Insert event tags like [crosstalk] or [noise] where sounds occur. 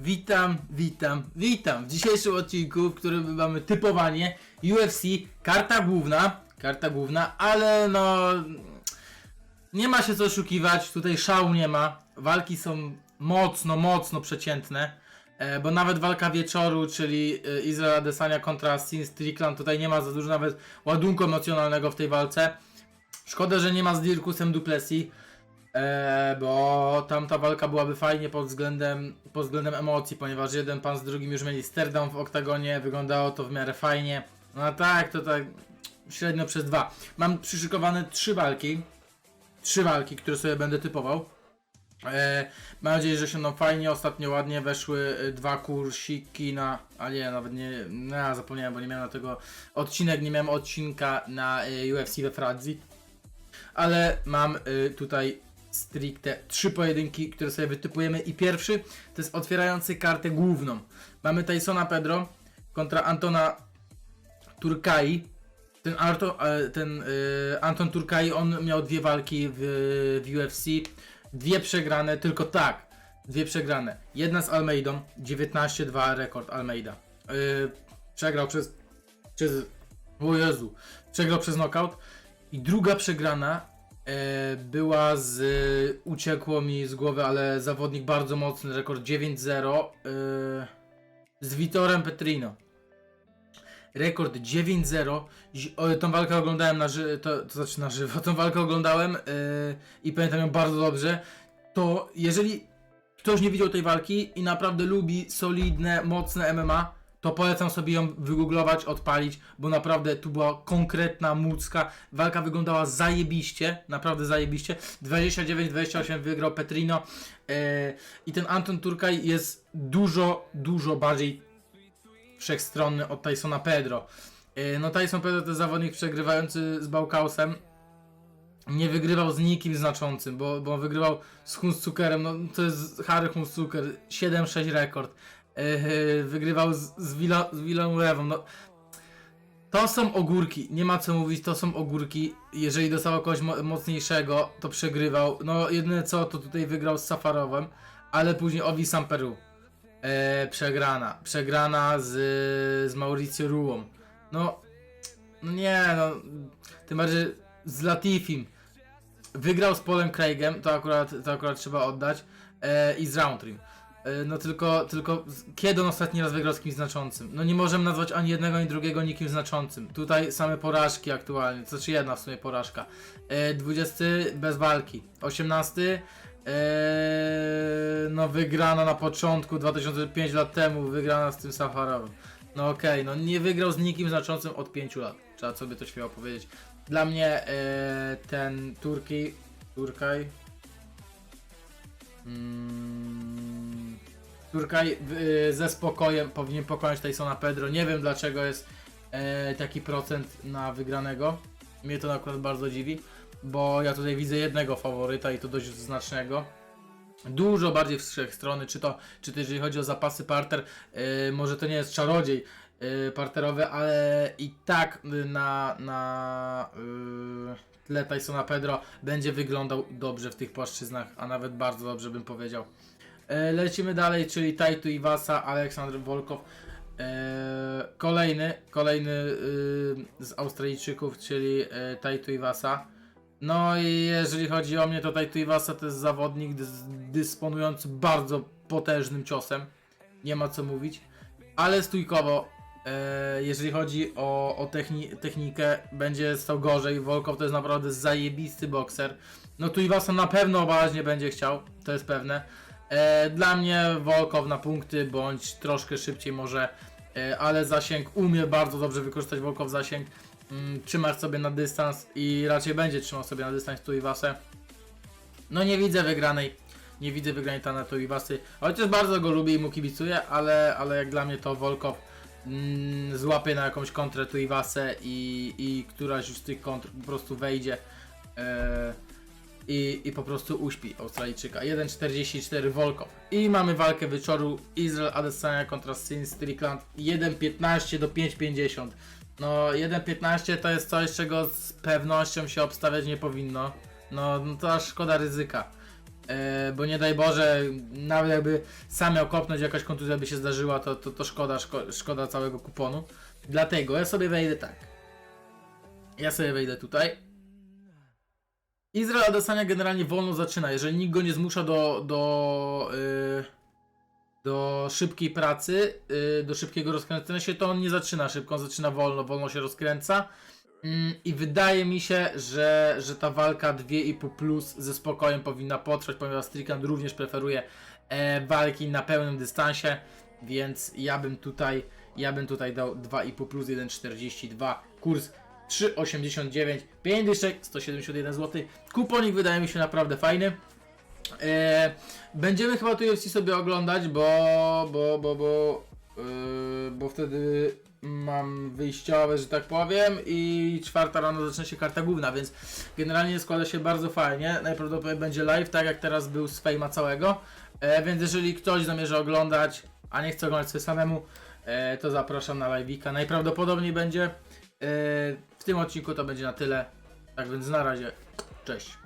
Witam, witam, witam. W dzisiejszym odcinku, w którym mamy typowanie UFC, karta główna, karta główna, ale no nie ma się co oszukiwać, tutaj szału nie ma. Walki są mocno, mocno przeciętne. E, bo nawet walka wieczoru, czyli e, Izrael Adesanya kontra Sin Strickland, tutaj nie ma za dużo nawet ładunku emocjonalnego w tej walce. Szkoda, że nie ma z Dirkusem Duplessis. E, bo tamta walka byłaby fajnie pod względem, pod względem emocji, ponieważ jeden pan z drugim już mieli stare w oktagonie, wyglądało to w miarę fajnie. No a tak, to tak średnio przez dwa. Mam przyszykowane trzy walki, trzy walki, które sobie będę typował. E, mam nadzieję, że się nam fajnie, ostatnio ładnie weszły e, dwa kursiki na, a nie, nawet nie, no, zapomniałem, bo nie miałem na tego odcinek, nie miałem odcinka na e, UFC we Francji ale mam y, tutaj stricte trzy pojedynki, które sobie wytypujemy i pierwszy to jest otwierający kartę główną. Mamy Tysona Pedro kontra Antona Turkai. Ten, Arto, e, ten y, Anton Turkai, on miał dwie walki w, w UFC, dwie przegrane, tylko tak, dwie przegrane. Jedna z Almeidą, 19-2 rekord Almeida. Y, przegrał przez, przez, o Jezu, przegrał przez knockout. I druga przegrana e, była z. Uciekło mi z głowy, ale zawodnik bardzo mocny, rekord 9-0. E, z Vitorem Petrino. Rekord 9-0. Zi- o, Tą walkę oglądałem na żywo, to, to znaczy na żywo, [laughs] tą walkę oglądałem e, i pamiętam ją bardzo dobrze. To jeżeli ktoś nie widział tej walki i naprawdę lubi solidne, mocne MMA, to polecam sobie ją wygooglować, odpalić, bo naprawdę tu była konkretna mucka. Walka wyglądała zajebiście, naprawdę zajebiście. 29-28 wygrał Petrino e, i ten Anton Turkaj jest dużo, dużo bardziej wszechstronny od Tysona Pedro. E, no Tyson Pedro to jest zawodnik przegrywający z Baukausem. Nie wygrywał z nikim znaczącym, bo, bo wygrywał z Hunsukerem, no to jest Harry Hunsuker, 7-6 rekord. Wygrywał z, z, Villa, z Villanową. No, to są ogórki, nie ma co mówić, to są ogórki. Jeżeli dostawał kogoś mo mocniejszego, to przegrywał. No, jedyne co, to tutaj wygrał z Safarowem, ale później Ovi Samperu. E, przegrana. Przegrana z, z Mauricio Ruą. No, no nie, no. Tym bardziej z Latifim. Wygrał z Polem Craigem, to akurat, to akurat trzeba oddać. E, I z Roundtree. E, No tylko, tylko kiedy on ostatni raz wygrał z kimś znaczącym? No nie możemy nazwać ani jednego, ani drugiego nikim znaczącym. Tutaj same porażki aktualnie, to znaczy jedna w sumie porażka. E, 20 bez walki. 18 e, no wygrana na początku, 2005 lat temu, wygrana z tym Safarowem. No okej, no nie wygrał z nikim znaczącym od 5 lat. Trzeba sobie to śmiało powiedzieć. Dla mnie e, ten Turki, Turkaj, Mm, Turkaj y, ze spokojem powinien pokonać Tysona Pedro. Nie wiem dlaczego jest e, taki procent na wygranego. Mnie to akurat bardzo dziwi, bo ja tutaj widzę jednego faworyta i to dość znacznego. Dużo bardziej wszechstrony, czy to, czy to jeżeli chodzi o zapasy parter, e, może to nie jest czarodziej e, parterowy, ale i tak y, na, na y, tle Tysona Pedro będzie wyglądał dobrze w tych płaszczyznach, a nawet bardzo dobrze bym powiedział. E, Lecimy dalej, czyli Taito Iwasa, Aleksander Wolkow. E, kolejny, kolejny y, z Australijczyków, czyli e, Taito Iwasa. No i jeżeli chodzi o mnie, to Taito Iwasa to jest zawodnik dys dysponujący bardzo potężnym ciosem. Nie ma co mówić. Ale stójkowo, jeżeli chodzi o, o techni technikę, będzie stał gorzej. Wolkow to jest naprawdę zajebisty bokser. No tu Iwasa na pewno obalać nie będzie chciał, to jest pewne. E, dla mnie Wolkow na punkty, bądź troszkę szybciej może, e, ale zasięg umie bardzo dobrze wykorzystać Wolkow zasięg. Mm, trzymać sobie na dystans i raczej będzie trzymał sobie na dystans tu Iwasę. No nie widzę wygranej. Nie widzę wygranej Tanetu Iwasy. Chociaż bardzo go lubię i mu kibicuję, ale, ale jak dla mnie to Wolkow mm, złapie na jakąś kontrę tu Iwasę i, i któraś już z tych kontr po prostu wejdzie. E, i, i po prostu uśpi Australijczyka. 1.44 Volkov. I mamy walkę wieczoru Izrael Adesanya kontra Sin Strickland 1.15 do 5.50. No 1.15 to jest coś, czego z pewnością się obstawiać nie powinno. No, no to aż szkoda ryzyka. E, bo nie daj Boże, nawet jakby sam miał kopnąć, jakaś kontuzja by się zdarzyła, to, to, to szkoda, szko, szkoda całego kuponu. Dlatego ja sobie wejdę tak. Ja sobie wejdę tutaj. Izrael Adesanya generalnie wolno zaczyna. Jeżeli nikt go nie zmusza do, do, yy, do szybkiej pracy, yy, do szybkiego rozkręcenia się, to on nie zaczyna szybko, on zaczyna wolno, wolno się rozkręca. Mm, I wydaje mi się, że, że ta walka 2,5 plus ze spokojem powinna potrwać, ponieważ Strickland również preferuje e, walki na pełnym dystansie, więc ja bym tutaj, ja bym tutaj dał 2,5 plus 1,42, kurs 3,89, 5 dyszek, 171 zł. Kuponik wydaje mi się naprawdę fajny. E, będziemy chyba tu UFC sobie oglądać, bo, bo, bo, bo, e, bo wtedy mam wyjściowe, że tak powiem i czwarta rano zaczyna się karta główna, więc generalnie składa się bardzo fajnie. Najprawdopodobniej będzie live, tak jak teraz był z Fejma całego, e, więc jeżeli ktoś zamierza oglądać, a nie chce oglądać sobie samemu, e, to zapraszam na live'ika. Najprawdopodobniej będzie. E, w tym odcinku to będzie na tyle. Tak więc na razie. Cześć.